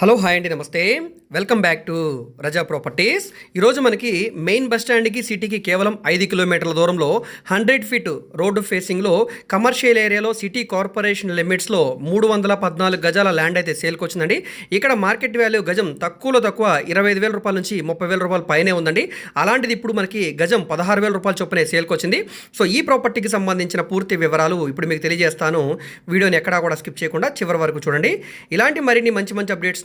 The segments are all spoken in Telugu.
హలో హాయ్ అండి నమస్తే. Welcome back to Raza properties. ఈరోజు మనకి మెయిన్ బస్ స్టాండ్కి సిటీకి కేవలం ఐదు కిలోమీటర్ల దూరంలో హండ్రెడ్ ఫీట్ రోడ్డు ఫేసింగ్లో కమర్షియల్ ఏరియాలో సిటీ కార్పొరేషన్ లిమిట్స్లో మూడు వందల పద్నాలుగు గజాల ల్యాండ్ అయితే సేల్కి వచ్చిందండి ఇక్కడ మార్కెట్ వాల్యూ గజం తక్కువలో తక్కువ ఇరవై ఐదు వేల రూపాయల నుంచి ముప్పై వేల రూపాయల పైనే ఉందండి. అలాంటిది ఇప్పుడు మనకి గజం పదహారు వేల రూపాయల చొప్పున సేల్కి వచ్చింది సో ఈ ప్రాపర్టీకి సంబంధించిన పూర్తి వివరాలు ఇప్పుడు మీకు తెలియజేస్తాను. వీడియోని ఎక్కడా కూడా స్కిప్ చేయకుండా చివరి వరకు చూడండి. ఇలాంటి మరిన్ని మంచి మంచి అప్డేట్స్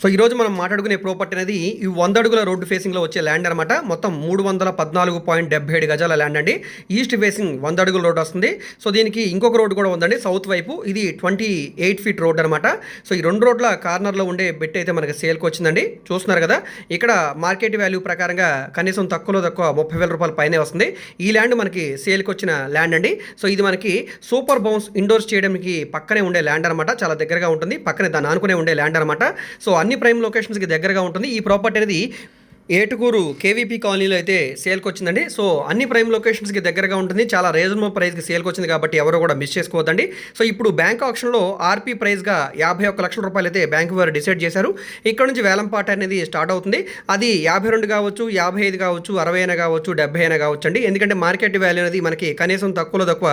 సో ఈరోజు మనం మాట్లాడుకునే ప్రాపర్టీ అనేది ఈ వంద అడుగుల రోడ్డు ఫేసింగ్లో వచ్చే ల్యాండ్ అనమాట మొత్తం మూడు వందల పద్నాలుగు పాయింట్ డెబ్బై ఏడు గజాల ల్యాండ్ అండి. ఈస్ట్ ఫేసింగ్ వంద అడుగుల రోడ్ వస్తుంది. సో దీనికి ఇంకొక రోడ్డు కూడా ఉందండి. సౌత్ వైపు ఇది ట్వంటీ ఎయిట్ ఫీట్ రోడ్ అనమాట సో ఈ రెండు రోడ్ల కార్నర్లో ఉండే బెట్ అయితే మనకి సేల్కి వచ్చిందండి. చూస్తున్నారు కదా ఇక్కడ మార్కెట్ వాల్యూ ప్రకారంగా కనీసం తక్కువలో తక్కువ ముప్పై వేల రూపాయల పైనే వస్తుంది. ఈ ల్యాండ్ మనకి సేల్కి వచ్చిన ల్యాండ్ అండి. సో ఇది మనకి సూపర్ బౌన్స్ ఇండోర్ స్టేడియంకి పక్కనే ఉండే ల్యాండ్ అనమాట చాలా దగ్గరగా ఉంటుంది. పక్కనే దాన్ని ఆనుకునే ఉండే ల్యాండ్ అనమాట సో అన్ని ప్రైమ్ లొకేషన్స్కి దగ్గరగా ఉంటుంది. ఈ ప్రాపర్టీ అనేది ఏటుకూరు కేవీపీ కాలనీలో అయితే సేల్కి వచ్చిందండి. సో అన్ని ప్రైమ్ లొకేషన్స్కి దగ్గరగా ఉంటుంది. చాలా రీజనబుల్ ప్రైస్కి సేల్కి వచ్చింది కాబట్టి ఎవరు కూడా మిస్ చేసుకోవద్దండి. సో ఇప్పుడు బ్యాంక్ ఆప్షన్లో ఆర్పీ ప్రైస్గా యాభై ఒక్క లక్షల రూపాయలు అయితే బ్యాంకు వారు డిసైడ్ చేశారు. ఇక్కడ నుంచి వేలంపాట అనేది స్టార్ట్ అవుతుంది. అది యాభై రెండు కావచ్చు యాభై ఐదు కావచ్చు అరవై అయినా కావచ్చు డెబ్బై అయినా కావచ్చు అండి. ఎందుకంటే మార్కెట్ వాల్యూ అనేది మనకి కనీసం తక్కువలో తక్కువ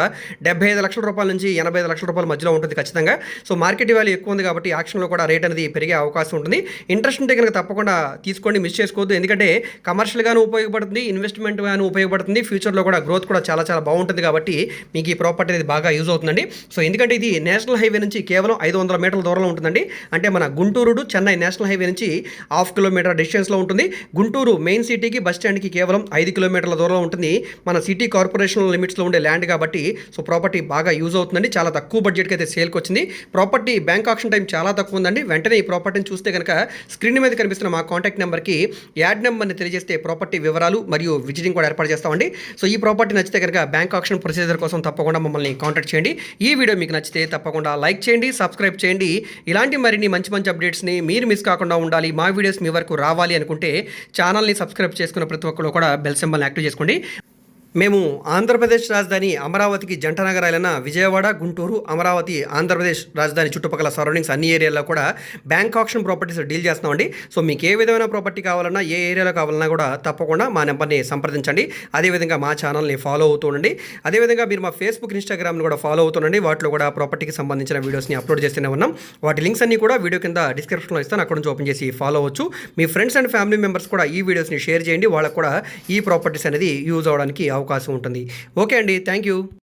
డెబ్బై ఐదు లక్షల రూపాయల నుంచి ఎనభై ఐదు లక్షల రూపాయల మధ్యలో ఉంటుంది ఖచ్చితంగా. సో మార్కెట్ వాల్యూ ఎక్కువ ఉంది కాబట్టి ఆక్షన్లో కూడా రేట్ అనేది పెరిగే అవకాశం ఉంటుంది. ఇంట్రెస్ట్ ఉంటే కనుక తప్పకుండా తీసుకోండి మిస్ చేసుకోవద్దు. ఎందుకంటే కమర్షియల్గాను ఉపయోగపడుతుంది ఇన్వెస్ట్మెంట్ గాను ఉపయోగపడుతుంది. ఫ్యూచర్లో కూడా గ్రోత్ కూడా చాలా చాలా బాగుంటుంది కాబట్టి మీకు ఈ ప్రాపర్టీ అనేది బాగా యూజ్ అవుతుందండి. సో ఎందుకంటే ఇది నేషనల్ హైవే నుంచి కేవలం ఐదు వందల మీటర్ల దూరంలో ఉంటుందండి. అంటే మన Guntur to Chennai national highway నుంచి హాఫ్ కిలోమీటర్ డిస్టెన్స్లో ఉంటుంది. గుంటూరు మెయిన్ సిటీకి బస్ స్టాండ్కి కేవలం ఐదు కిలోమీటర్ల దూరంలో ఉంటుంది. మన సిటీ కార్పొరేషన్ లిమిట్స్లో ఉండే ల్యాండ్ కాబట్టి సో ప్రాపర్టీ బాగా యూజ్ అవుతుందండి. చాలా తక్కువ బడ్జెట్కి అయితే సేల్కి వచ్చింది. ప్రాపర్టీ బ్యాంక్ ఆప్షన్ టైం చాలా తక్కువ ఉందండి. వెంటనే ఈ ప్రాపర్టీని చూస్తే కనుక స్క్రీన్ మీద కనిపిస్తున్న మా కాంటాక్ట్ నెంబర్కి యాడ్ నెంబర్ని తెలియజేస్తే ప్రాపర్టీ వివరాలు మరియు విజిటింగ్ కూడా ఏర్పాటు చేస్తామండి. సో ఈ ప్రాపర్టీ నచ్చితే కనుక బ్యాంక్ ఆప్షన్ ప్రొసీజర్ కోసం తప్పకుండా మమ్మల్ని కాంటాక్ట్ చేయండి. ఈ వీడియో మీకు నచ్చితే తప్పకుండా లైక్ చేయండి సబ్స్క్రైబ్ చేయండి. ఇలాంటి మరిన్ని మంచి మంచి అప్డేట్స్ని మీరు మిస్ కాకుండా ఉండాలి మా వీడియోస్ మీ వరకు రావాలి అనుకుంటే ఛానల్ని సబ్స్క్రైబ్ చేసుకున్న ప్రతి ఒక్కరు కూడా బెల్ సింబల్ని యాక్టివ్ చేసుకోండి. మేము ఆంధ్రప్రదేశ్ రాజధాని అమరావతికి జంట నగరాలైన విజయవాడ గుంటూరు అమరావతి ఆంధ్రప్రదేశ్ రాజధాని చుట్టుపక్కల సరౌండింగ్స్ అన్ని ఏరియాల్లో కూడా బ్యాంక్ ఆప్షన్ ప్రాపర్టీస్ డీల్ చేస్తామండి సో మీకు ఏ విధమైన ప్రాపర్టీ కావాలన్నా ఏ ఏరియాలో కావాలన్నా కూడా తప్పకుండా మా నెంబర్ని సంప్రదించండి. అదేవిధంగా మా ఛానల్ని ఫాలో అవుతూ ఉండండి. అదేవిధంగా మీరు మా ఫేస్బుక్ ఇన్స్టాగ్రామ్ని కూడా ఫాలో అవుతుండండి వాటిలో కూడా ప్రాపర్టీకి సంబంధించిన వీడియోస్ని అప్లోడ్ చేస్తూనే ఉన్నాం. వాటి లింక్స్ అన్ని కూడా వీడియో కింద డిస్క్రిప్షన్లో ఇస్తాను. అక్కడ నుంచి ఓపెన్ చేసి ఫాలో అవ్వచ్చు. మీ ఫ్రెండ్స్ అండ్ ఫ్యామిలీ మెంబర్స్ కూడా ఈ వీడియోస్ని షేర్ చేయండి. వాళ్ళకు కూడా ఈ ప్రాపర్టీస్ అనేది యూజ్ అవడానికి అవకాశం ఉంటుంది. ఓకే అండి. Thank you